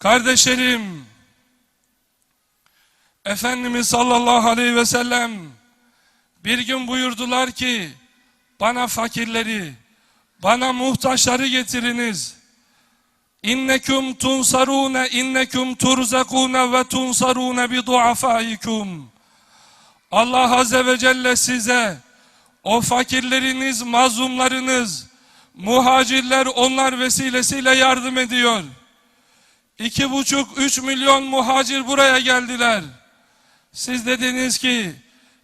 Kardeşlerim, Efendimiz sallallahu aleyhi ve sellem bir gün buyurdular ki bana fakirleri, bana muhtaçları getiriniz. İnnekum tunsarune innekum turzakune ve tunsarune bi duafaikum. Allah azze ve celle size o fakirleriniz, mazlumlarınız, muhacirler onlar vesilesiyle yardım ediyor. İki buçuk, üç milyon muhacir buraya geldiler. Siz dediniz ki,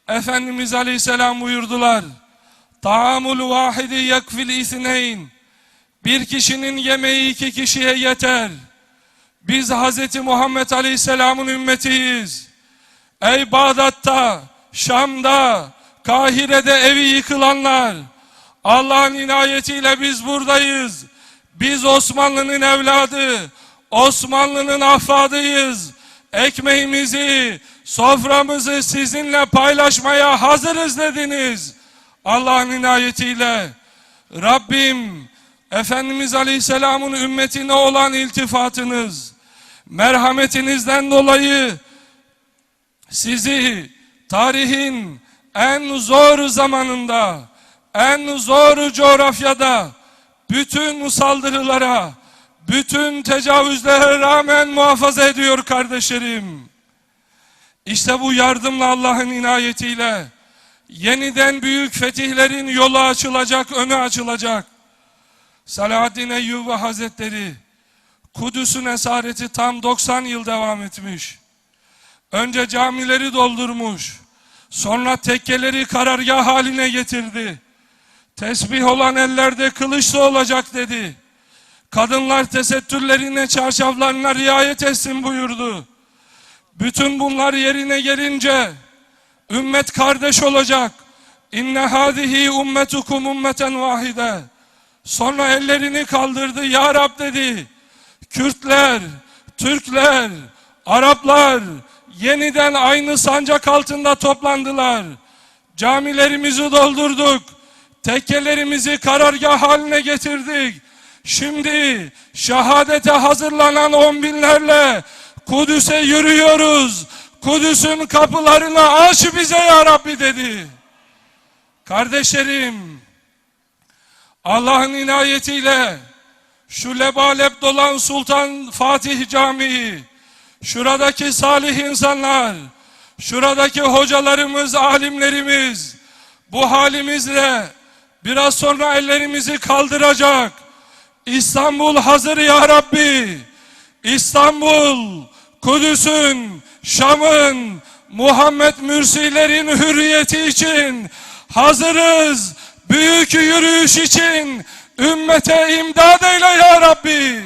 Efendimiz Aleyhisselam buyurdular. Taamul vahidi yakfil isneyn. Bir kişinin yemeği iki kişiye yeter. Biz Hz. Muhammed Aleyhisselam'ın ümmetiyiz. Ey Bağdat'ta, Şam'da, Kahire'de evi yıkılanlar. Allah'ın inayetiyle biz buradayız. Biz Osmanlı'nın evladı, Osmanlı'nın ahfadıyız. Ekmeğimizi, soframızı sizinle paylaşmaya hazırız dediniz. Allah'ın inayetiyle Rabbim Efendimiz Aleyhisselam'ın ümmetine olan iltifatınız, merhametinizden dolayı sizi tarihin en zor zamanında, en zor coğrafyada bütün saldırılara, bütün tecavüzlere rağmen muhafaza ediyor kardeşlerim. İşte bu yardımla Allah'ın inayetiyle yeniden büyük fetihlerin yolu açılacak, önü açılacak. Selahaddin Eyyubi Hazretleri Kudüs'ün esareti tam 90 yıl devam etmiş. Önce camileri doldurmuş. Sonra tekkeleri karargah haline getirdi. Tesbih olan ellerde kılıçlı olacak dedi. Kadınlar tesettürlerine, çarşaflarına riayet etsin buyurdu. Bütün bunlar yerine gelince ümmet kardeş olacak. İnne hadihi ummetukum ummeten vahide. Sonra ellerini kaldırdı. Ya Rab dedi. Kürtler, Türkler, Araplar yeniden aynı sancak altında toplandılar. Camilerimizi doldurduk. Tekkelerimizi karargah haline getirdik. Şimdi şehadete hazırlanan on binlerle Kudüs'e yürüyoruz. Kudüs'ün kapılarını aç bize ya Rabbi dedi. Kardeşlerim, Allah'ın inayetiyle şu lebalep dolan Sultan Fatih Camii, şuradaki salih insanlar, şuradaki hocalarımız, alimlerimiz bu halimizle biraz sonra ellerimizi kaldıracak. İstanbul hazır ya Rabbi. İstanbul, Kudüs'ün, Şam'ın, Muhammed Mürsilerin hürriyeti için hazırız. Büyük yürüyüş için ümmete imdad eyle ya Rabbi.